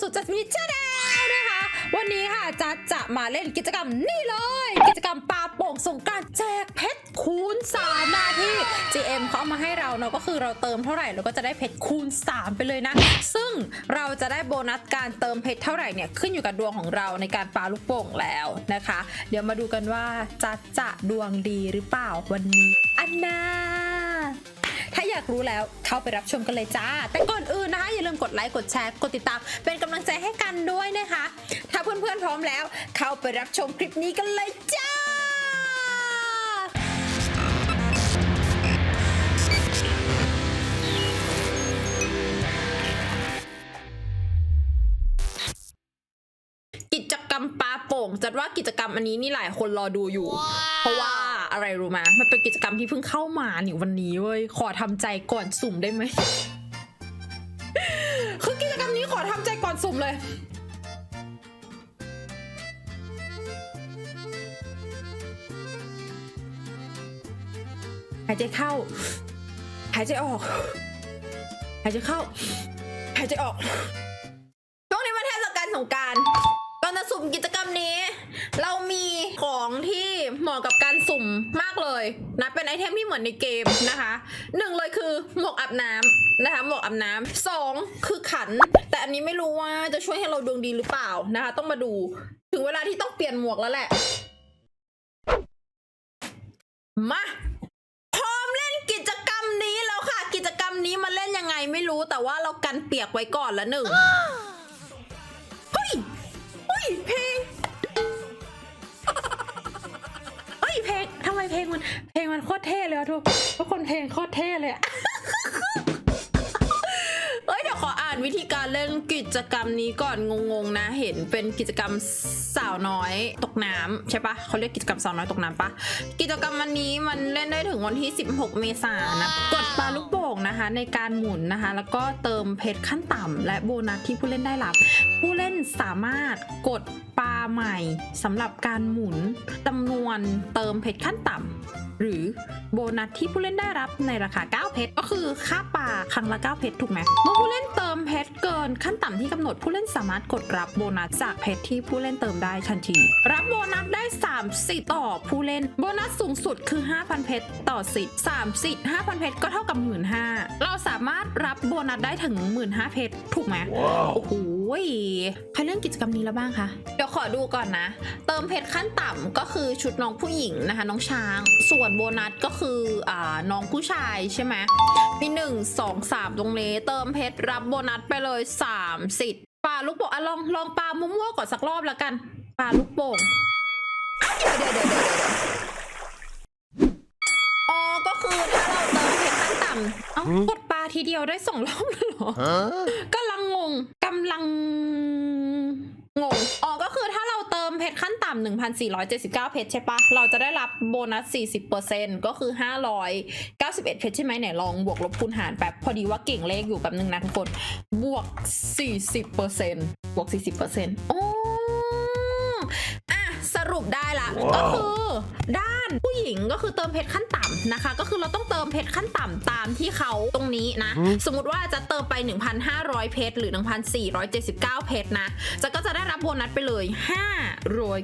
สู่จัสมิชแนลนะคะ วันนี้ค่ะจัดจะมาเล่นกิจกรรมนี่เลย กิจกรรมปาโป่งสงการแจกเพชรคูณ3นาที่ GM เขาเอามาให้เราเนาะก็คือเราเติมเท่าไหร่เราก็จะได้เพชรคูณ 3 ไปเลยนะ ซึ่งเราจะได้โบนัสการเติมเพชรเท่าไหร่เนี่ยขึ้นอยู่กับดวงของเราในการปาลูกโป่งแล้วนะคะ เดี๋ยวมาดูกันว่าจัดจะดวงดีหรือเปล่าวันนี้อันนา ถ้าอยากรู้แล้วเข้าไปรับชมกันเลยจ้า แต่ก่อนอื่นนะคะ อย่าลืมกดไลค์กดแชร์กดติดตาม เป็นกำลังใจให้กันด้วยนะคะ ถ้าเพื่อนๆพร้อมแล้ว เข้าไปรับชมคลิปนี้กันเลยจ้ากิจกรรมปาโป่งจัดว่ากิจกรรมอันนี้นี่หลายคนรอดูอยู่ เพราะว่า อะไรรู้ไหมมันเป็นกิจกรรมที่เพิ่งเข้ามานี่วันนี้เว้ย ขอทำใจก่อนสุ่มได้ไหม คือกิจกรรมนี้ขอทำใจก่อนสุ่มเลย หายใจเข้า หายใจออก หายใจเข้า หายใจออกช่วงนี้มันเทศกาลสงการก่อนจะสุ่มกิจกรรมนี้ เรามีของที่เหมาะกับการสุ่มมากเลย นะเป็นไอเทมที่เหมือนในเกมนะคะหนึ่งเลยคือหมวกอาบน้ำนะคะหมวกอาบน้ำสองคือขัน แต่อันนี้ไม่รู้ว่าจะช่วยให้เราดวงดีหรือเปล่านะคะ ต้องมาดู ถึงเวลาที่ต้องเปลี่ยนหมวกแล้วแหละ มาพร้อมเล่นกิจกรรมนี้แล้วค่ะ กิจกรรมนี้มาเล่นยังไงไม่รู้แต่ว่าเรากันเปียกไว้ก่อนละหนึ่งเฮ้ยเฮ้ยเพลงเฮ้ยเพลงำไมเพลงมันเพลงมันโคตรเท่เลยอะทุกทุกคนเพลงโคตรเท่เลยอะเอ้ยเดี๋ยวขออ่านวิธีการเล่นกิจกรรมนี้ก่อนงงๆนะ เห็นเป็นกิจกรรม สาวน้อยตกน้ำใช่ปะเขาเรียกกิจกรรมสาวน้อยตกน้ำปะกิจกรรมวันนี้มันเล่นได้ถึงวันที่ 16 เมษายนนะกดปลาลูกโป่งนะคะ ในการหมุนนะคะ แล้วก็เติมเพชรขั้นต่ำและโบนัสที่ผู้เล่นได้รับ ผู้เล่นสามารถกดปลาใหม่สำหรับการหมุนจำนวนเติมเพชรขั้นต่ำ หรือโบนัสที่ผู้เล่นได้รับในราคา 9 เพชรก็คือค่าปลาครั้งละ 9 เพชรถูกไหมเมื่อผู้เล่นเติมเพชรเกินขั้นต่ำที่กำหนดผู้เล่นสามารถกดรับโบนัสจากเพชรที่ผู้เล่นเติมได้ทันที รับโบนัสได้ 3 สิทธิ์ต่อผู้เล่น โบนัสสูงสุดคือ 5,000 เพชรต่อสิทธิ์3สิทธิ์5,000 เพชรก็เท่ากับ 15,000เราสามารถรับโบนัสได้ถึง 15,000 เพชรถูกไหมโอ้โห ยใครเล่นกิจกรรมนี้แล้วบ้างคะ เดี๋ยวขอดูก่อนนะ เติมเพชรขั้นต่ำก็คือชุดน้องผู้หญิงนะคะ น้องช้าง ส่วนโบนัสก็คืออ่าน้องผู้ชายใช่ไหมมีหนึ่งสองสามตรงนี้เติมเพชรรับโบนัสไปเลยสามสิทธิ์ปาลูกโป่งอะลองลองปามั่วๆก่อนสักรอบแล้วกันปาลูกโป่งอะเดี๋ยวเดี๋ยวเดี๋ยวเดี๋ยวเดี๋ยวอ๋อก็คือถ้าเราเติมเพชรขั้นต่ำเอ้ากดปาทีเดียวได้สองรอบเลยเหรอ Huh? กำลังงง กำลังงง อ๋อ ก็คือถ้าเราเติมเพชรขั้นต่ำ1,479 เพชรใช่ปะ เราจะได้รับโบนัส 40%ก็คือ 591 เพชรใช่ไหมไหนลองบวกลบคูณหารแบบพอดีว่าเก่งเลขอยู่แบบนึงนะทุกคน บวก 40%บวก 40%โอ้ ปได้ละ ว้าว ก็คือ ด้านผู้หญิงก็คือเติมเพชรขั้นต่ำนะคะ ก็คือเราต้องเติมเพชรขั้นต่ำตามที่เขาตรงนี้นะ สมมติว่าจะเติมไป 1,500 เพชรหรือ 1,479 เพชรนะ จะก็จะได้รับโบนัสไปเลย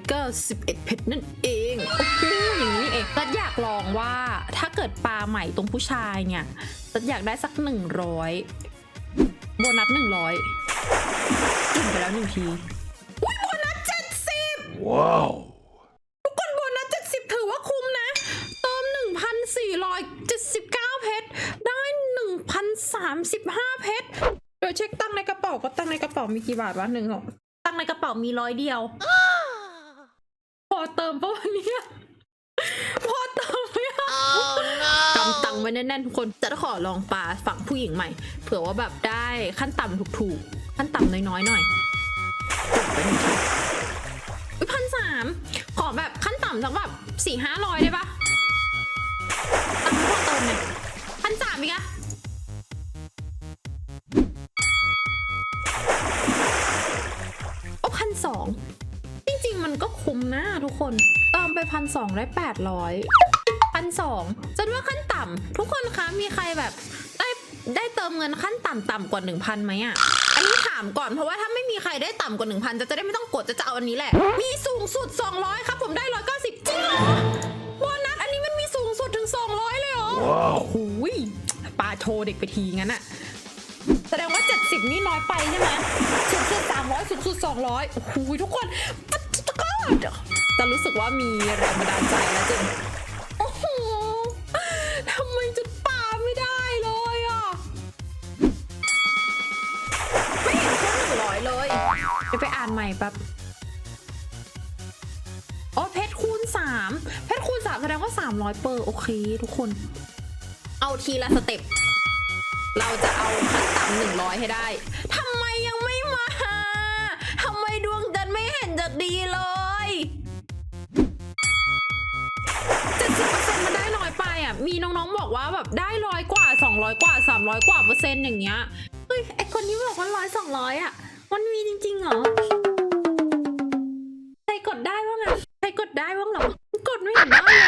591 เพชรนั่นเองโอ้โหอย่างนี้นี่เองรัดอยากลองว่าถ้าเกิดปลาใหม่ตรงผู้ชายเนี่ยรัดอยากได้สัก 100 โบนัส 100กินไปแล้วหนึ่งที อุ้ยโบนัส 70 Wow. ทุกคนโบนัส70 ถือว่าคุ้มนะ เติม 1,479 เพชร ได้ 1,035 เพชรเดี๋ยวเช็คตังค์ในกระเป๋าก็ตังค์ในกระเป๋ามีกี่บาทวะหนึ่งสองตังค์ในกระเป๋ามีร้อยเดียว พอเติมปะวันนี้พอเติมไหมอะกำตังค์ไว้แน่นๆทุกคนจะขอลองปลาฝั่งผู้หญิงใหม่ เผื่อว่าแบบได้ขั้นต่ำถูกๆ ขั้นต่ำน้อยๆหน่อยกดไปหนึ่งทีอุ้ยพันสามขอแบบขั้นต่ำสักแบบสี่ห้าร้อยได้ปะตังค์ไม่พอเติมเนี่ยพันสามอีกอะ ทุกคน เติมไปพันสองได้แปดร้อยพันสองจนว่าขั้นต่ำทุกคนคะมีใครแบบได้ได้เติมเงินขั้นต่ำต่ำกว่าหนึ่งพันไหมอะอันนี้ถามก่อนเพราะว่าถ้าไม่มีใครได้ต่ำกว่า1,000จะจะได้ไม่ต้องกดจะจะเอาอันนี้แหละ มีสูงสุด200ครับผมได้190จริงเหรอโบนัสอันนี้มันมีสูงสุดถึง200เลยเหรอว้าวโอ้โหยปาโชว์เด็กไปทีงั้นอะแสดงว่า 70 นี่น้อยไปใช่ไหมสูงสุด300สูงสุด200โอ้โหยทุกคนปั ดตะกอดจะรู้สึกว่ามีแรงบันดาลใจแล้วจริงโอ้โหทำไมจะปาไม่ได้เลยอะไม่เห็นขึ้นหนึ่งร้อยเลยเดี๋ยวไปอ่านใหม่แป๊บอ๋อเพชรคูณสามเพชรคูณสามแสดงว่าสามร้อยเปอร์โอเคทุกคน เอาทีละสเต็ปเราจะเอาขั้นต่ำหนึ่งร้อยให้ได้ 200 กว่า 300 กว่าเปอร์เซ็นต์อย่างเงี้ย เฮ้ยไอคนที่บอกว่าร้อยสองร้อยอะ มันมีจริงๆเหรอ ใครกดได้บ้างอะ ใครกดได้บ้างเหรอ กดไม่เห็นได้เลย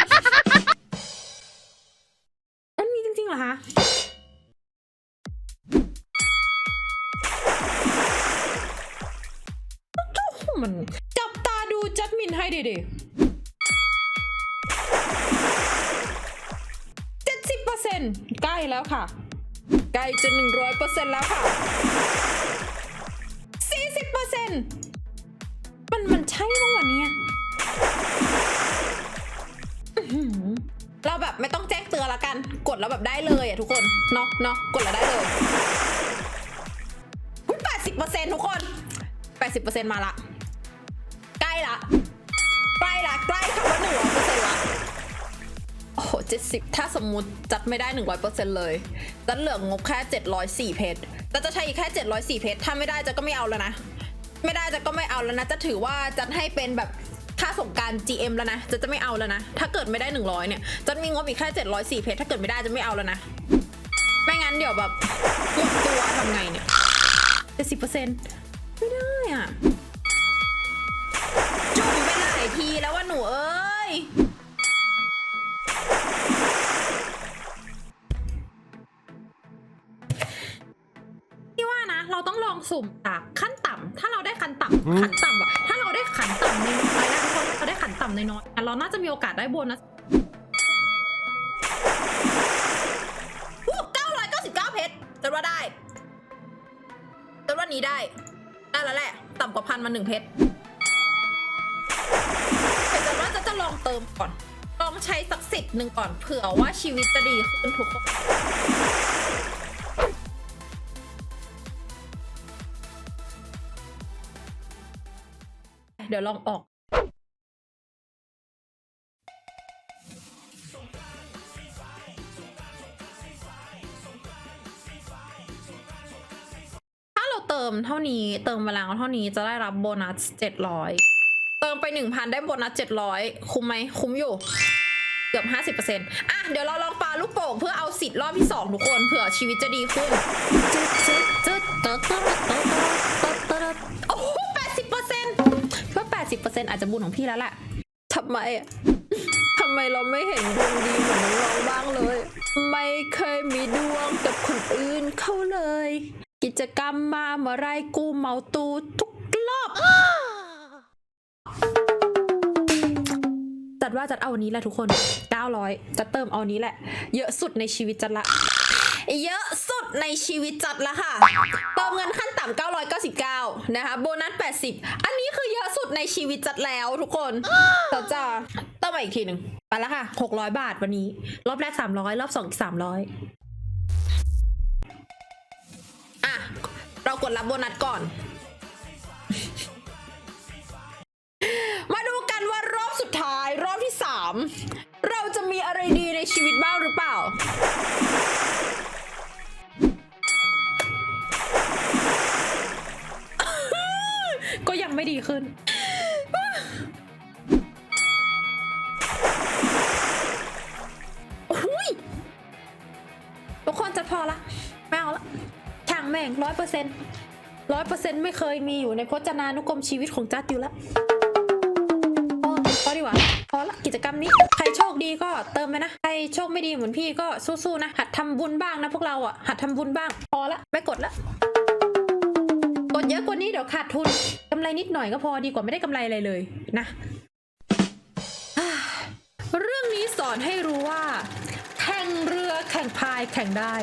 มันมีจริงๆเหรอคะมันจับตาดูจัดมินให้ดีๆ ใกล้แล้วค่ะ ใกล้จะ 100%แล้วค่ะ 40%มันมันใช่เมื่วันนี้เราแบบไม่ต้องแจ้งเตือนละกัน กดแล้วแบบได้เลยอะทุกคน เนาะเนาะกดแล้วได้เลยแปดสิบเปอร์เซ็นทุกคนแปดสิบเปอร์เซ็นมาละ ใกล้ละ ใกล้ละ ใกล้คำว่าหนึ่งร้อยเปอร์เซ็น เจ็ดสิบถ้าสมมุติจัดไม่ได้หนึ่งร้อยเปอร์เซ็นต์เลยจัดเหลืองบแค่เจ็ดร้อยสี่เพชรจัดจะใช้อีกแค่เจ็ดร้อยสี่เพชรถ้าไม่ได้จัดก็ไม่เอาแล้วนะ ไม่ได้จัดก็ไม่เอาแล้วนะจะถือว่าจัดให้เป็นแบบค่าส่งการ GM แล้วนะจะจะไม่เอาแล้วนะ ถ้าเกิดไม่ได้หนึ่งร้อยเนี่ยจัดมีงบอีกแค่เจ็ดร้อยสี่เพชรถ้าเกิดไม่ได้จะไม่เอาแล้วนะ ไม่งั้นเดี๋ยวแบบหมดตัวทำไงเนี่ยเจ็ดสิบเปอร์เซ็นต์ไม่ได้อะจุ่มไปหลายทีแล้วว่าหนูเอ้ย เราต้องลองสุ่มจากขั้นต่ำถ้าเราได้ขั้นต่ำขั้นต่ำอะถ้าเราได้ขันต่ำในน้อยๆนะทุกคนเราได้ขันต่ำในน้อยๆเราน่าจะมีโอกาสได้โบนัสเก้าร้อยเก้าสิบเก้าเพชรจะว่าได้จะว่านี้ได้ ได้แล้วแหละ ต่ำกว่าพันมาหนึ่งเพชรแต่ว่าจะจะลองเติมก่อน ลองใช้สักสิบหนึ่งก่อน เผื่อว่าชีวิตจะดีขึ้นทุกคน เดี๋ยวลองออกถ้าเราเติมเท่านี้เติมมาแล้วเท่านี้จะได้รับโบนัสเจ็ดร้อยเติมไปหนึ่งพันได้โบนัสเจ็ดร้อยคุ้มไหมคุ้มอยู่ เกือบห้าสิบเปอร์เซ็นต์อะเดี๋ยวเราลองปาลูกโป่งเพื่อเอาสิทธิ์รอบที่สองทุกคนเผื่อชีวิตจะดีขึ้น 80%อาจจะบุญของพี่แล้วแหละทำไมทำไมเราไม่เห็นดวงดีเหมือนน้องบ้างเลย ไม่เคยมีดวงกับคนอื่นเข้าเลย กิจกรรมมาเมื่อไรกูเมาตูทุกรอบ จัดว่าจัดเอาวันนี้แหละทุกคน 900จัดเติมเอานี้แหละ เยอะสุดในชีวิตจัดละ เยอะสุดในชีวิตจัดละค่ะ เติมเงินขั้นต่ำ999 นะคะ โบนัส 80 อันนี้คือเยอะสุดในชีวิตจัดแล้วทุกคนเราจะเติมมาอีกทีหนึ่งไปแล้วค่ะ 600 บาทวันนี้ รอบแรก 300 รอบ2อีก 300 อะ เรากดรับโบนัสก่อนมาดูกันว่ารอบสุดท้ายรอบที่3เราจะมีอะไรดีในชีวิตบ้างหรือเปล่า ไม่ดีขึ้นอุ้ยทุกคนจะพอละ ไม่เอาละช่างแม่งร้อยเปอร์เซ็นต์ร้อยเปอร์เซ็นต์ไม่เคยมีอยู่ในพจนานุกรมชีวิตของจัดอยู่แล้วพอพอดีกว่าพอละกิจกรรมนี้ ใครโชคดีก็เติมไปนะ ใครโชคไม่ดีเหมือนพี่ก็สู้ๆนะ หัดทำบุญบ้างนะพวกเราอะ หัดทำบุญบ้าง พอละ ไม่กดละ ดเยอะกว่านี้เดี๋ยวขาดทุนกำไรนิดหน่อยก็พอดีกว่าไม่ได้กำไรอะไรเลยนะ เรื่องนี้สอนให้รู้ว่า แข่งเรือแข่งพายแข่งได้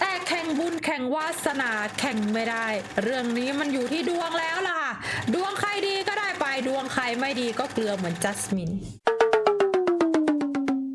แต่แข่งบุญแข่งวาสนาแข่งไม่ได้ เรื่องนี้มันอยู่ที่ดวงแล้วล่ะ ดวงใครดีก็ได้ไปดวงใครไม่ดีก็เกลือเหมือนจัสมิน